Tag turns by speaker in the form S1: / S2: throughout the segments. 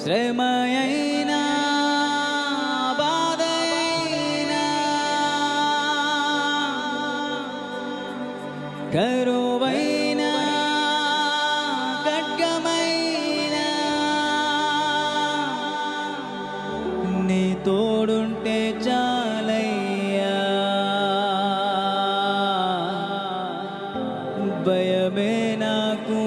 S1: శ్రమయైనా బాధైనా కరువైనా ఖడ్గమైనా నీ తోడుంటే చాలయ్యా. భయమే నాకు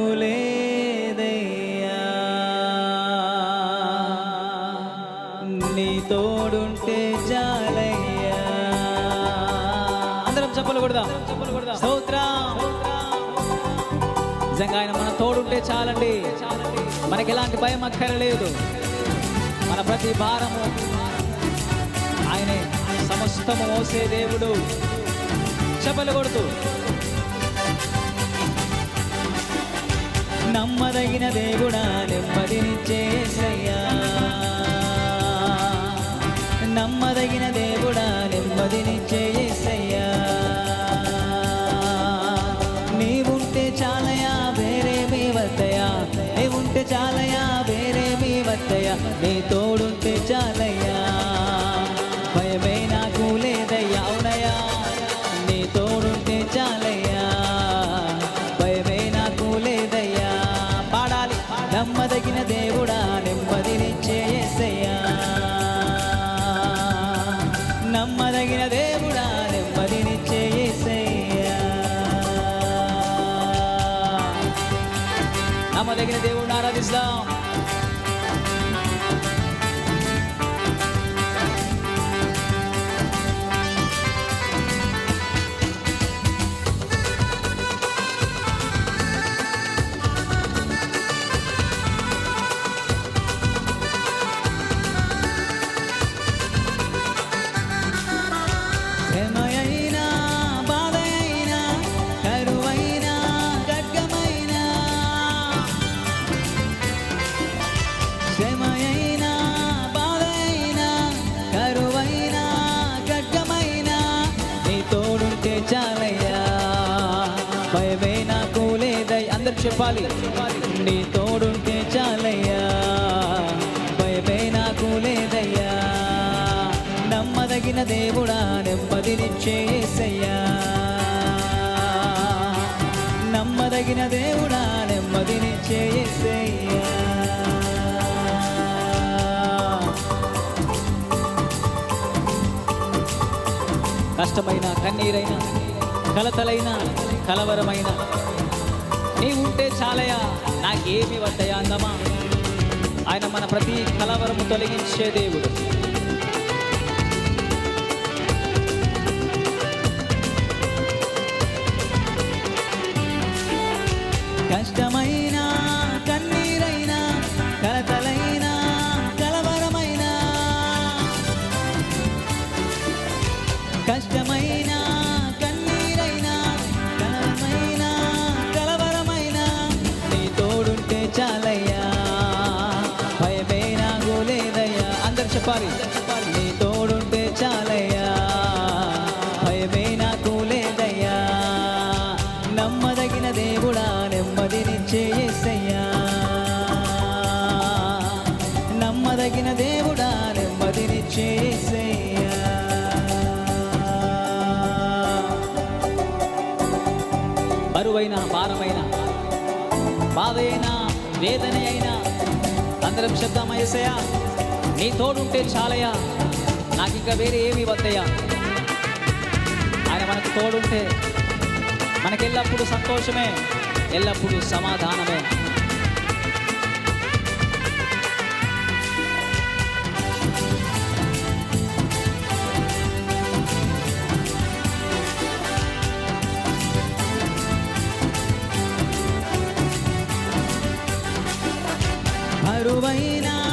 S1: నీ తోడుంటే చాలయ్యా. అందరం చెప్పలు కొడదాం. స్తోత్రం. నిజంగా ఆయన మన తోడుంటే చాలండి. మనకి ఎలాంటి భయం అక్కరలేదు మన ప్రతి భారము ఆయనే సమస్తము మోసే దేవుడు. చెప్పలు కొడుతూ. నమ్మదగిన దేవుడా నెమ్మదినిచ్చేసయ్యా నమ్మదగిన దేవుడా నెమ్మదినిచ్చేసయ్యా నీవుంటే చాలయా వేరే మీ వద్దయా? నీవుంటే చాలయా వేరే మీ వద్దయా? నీతో నమ్మదగిన దేవుడిని ఆరాధిస్తాం. భయమే నాకు లేదై అందరు చెప్పాలి. నీ తోడుంటే చాలయ్యా. భయమే నాకు లేదయ్యా నమ్మదగిన దేవుడా నెమ్మదినిచ్చేసయ్యా నమ్మదగిన దేవుడా నెమ్మదినిచ్చేసయ్యా కష్టమైన కన్నీరైనా కలతలైనా కలవరమైన. నీవుంటే చాలయా? నాకేమి వద్దయా అందమా? ఆయన మన ప్రతి కలవరము తొలగించే దేవుడు. కష్టమైన కన్నీరైనా కలతలైన కలవరమైన. కష్టమైన చెప్పాలి. నీ తోడుంటే చాలయ్యా. భయమే నాకు లేదయ్యా. నమ్మదగిన దేవుడా నెమ్మదినిచ్చే యేసయ్యా. నమ్మదగిన దేవుడా నెమ్మదినిచ్చే యేసయ్యా. బరువైన భారమైన బాధైనా వేదన అయినా అందరం శబ్దమయ్యసయా నీ తోడుంటే చాలయ్యా. నాకు ఇంకా వేరే ఏమి వద్దయ్యా. ఆయన మనకు తోడుంటే మనకి ఎల్లప్పుడూ సంతోషమే ఎల్లప్పుడూ సమాధానమే. అరువైనా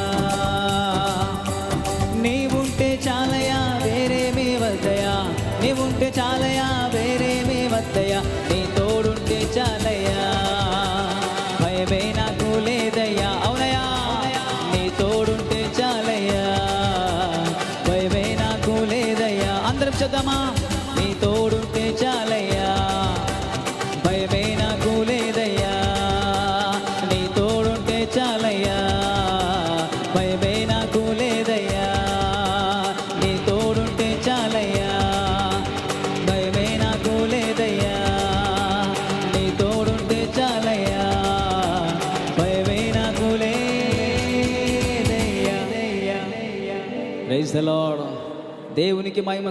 S1: నీవుంటే చాలయా వేరేమే వద్దయా? నీవుంటే చాలయా వేరేమే వద్దయా? ప్రైజ్ దేవునికి మహిమ